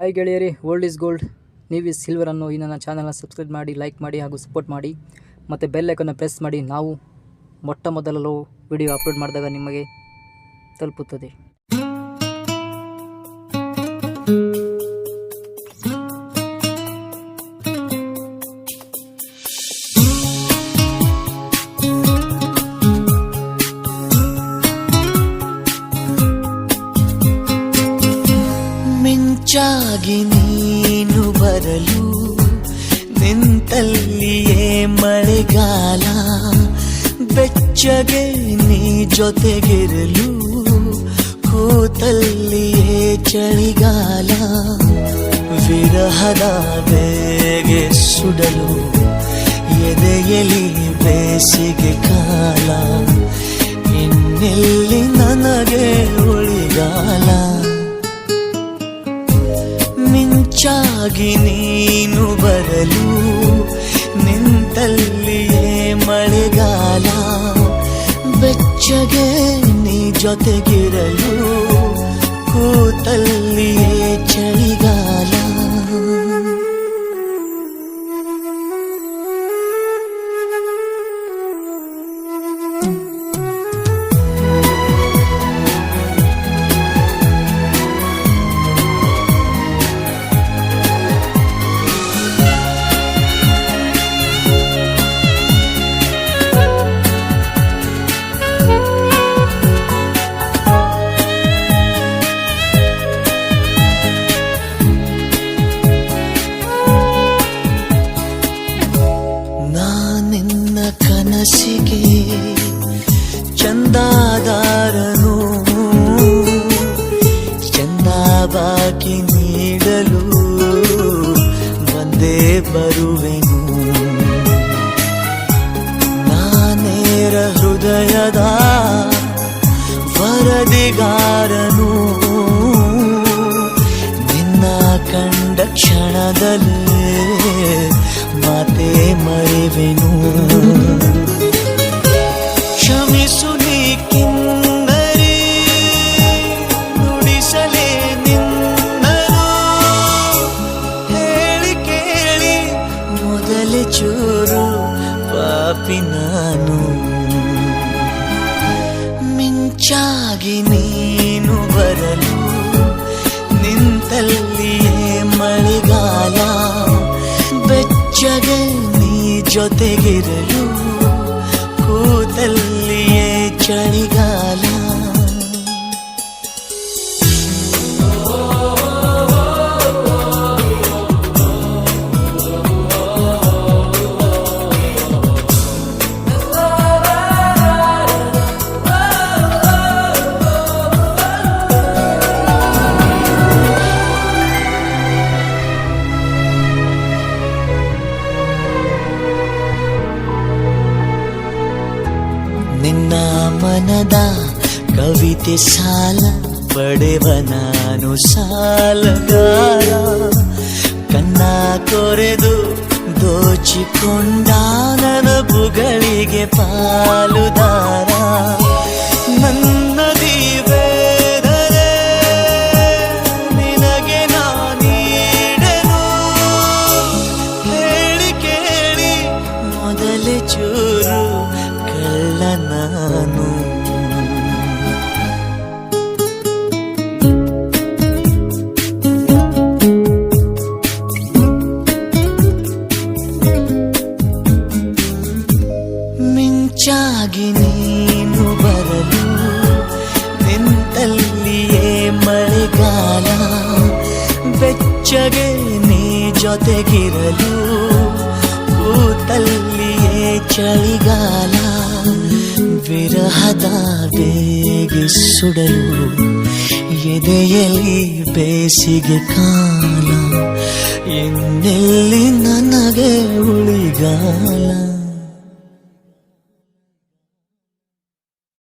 Hi ಗೆಳೆಯರಿ old is gold ನೀವು silver ಅನ್ನು ಈ ನನ್ನ ಚಾನಲ್ನ ಸಬ್ಸ್ಕ್ರೈಬ್ ಮಾಡಿ ಲೈಕ್ ಮಾಡಿ ಹಾಗೂ ಸಪೋರ್ಟ್ ಮಾಡಿ. ಮತ್ತು ಬೆಲ್ ಐಕನ್ನ ಪ್ರೆಸ್ ಮಾಡಿ. ನಾವು ಮೊಟ್ಟ ಮೊದಲಲು ವಿಡಿಯೋ ಅಪ್ಲೋಡ್ ಮಾಡಿದಾಗ ನಿಮಗೆ ತಲುಪುತ್ತದೆ. ಮಿಂಚಾಗಿ ನೀನು ಬರಲು, ನಿಂತಲ್ಲಿಯೇ ಮಳೆಗಾಲ, ಬೆಚ್ಚಗೆ ನೀ ಜೊತೆಗಿರಲು, ಕೂತಲ್ಲಿಯೇ ಚಳಿಗಾಲ, ವಿರಹದ ಬೇಗೆ ಸುಡಲು ಎದೆಯಲ್ಲಿ ಬೇಸಿಗೆ ಕಾಲ, ಇನ್ನೆಲ್ಲಿ ನನಗೆ ಉಳಿಗಾಲ? ಮಿಂಚಾಗಿ ನೀನು ಬರಲು ನಿಂತಲ್ಲಿಯೇ ಮಳೆಗಾಲ ಬೆಚ್ಚಗೆ ನೀ ಜೊತೆಗಿರಲು ಕೂತಲ್ಲಿಯೇ ಚಳಿಗಾಲ ಚಂದಾದಾರನು. ಚಂದ ಬಾಕಿ ನೀಡಲು ಬಂದೇ ಬರುವೆನು. ನಾನೇರ ಹೃದಯದ ವರದಿಗಾರನು. ನಿನ್ನ ಕಂಡ ಕ್ಷಣದಲ್ಲೇ ಮಾತೆ ಮರೆವೆನು. ಮಿಂಚಾಗಿ ನೀನು ಬರಲು. ನಿಂತಲ್ಲಿಯೇ ಮಳೆಗಾಲ. ಬೆಚ್ಚಗೆ ನೀ ಜೊತೆಗಿರಲು. ಕೂತಲ್ಲಿಯೇ ಚಳಿಗಾಲ. ನಿನ್ನ ಮನದ ಕವಿತೆ ಸಾಲ ಪಡೆವ ನಾನು ಸಾಲಗಾರ. ಕನ್ನ ಕೊರೆದು ದೋಚಿಕೊಂಡ ನನ್ನ ಬುಗಳಿಗೆ ಪಾಲುದಾರ. ಮಿಂಚಾಗಿ ನೀನು ಬರಲು ನಿಂತಲ್ಲಿಯೇ ಮಳೆಗಾಲ ಬೆಚ್ಚಗೆ ನೀ ಜೊತೆಗಿರಲು ಕೂತಲ್ಲಿಯೇ ಚಳಿಗಾಲ ವಿರಹದ ಬೇಗೆ ಸುಡಲು ಎದೆಯಲ್ಲಿ ಬೇಸಿಗೆ ಕಾಲ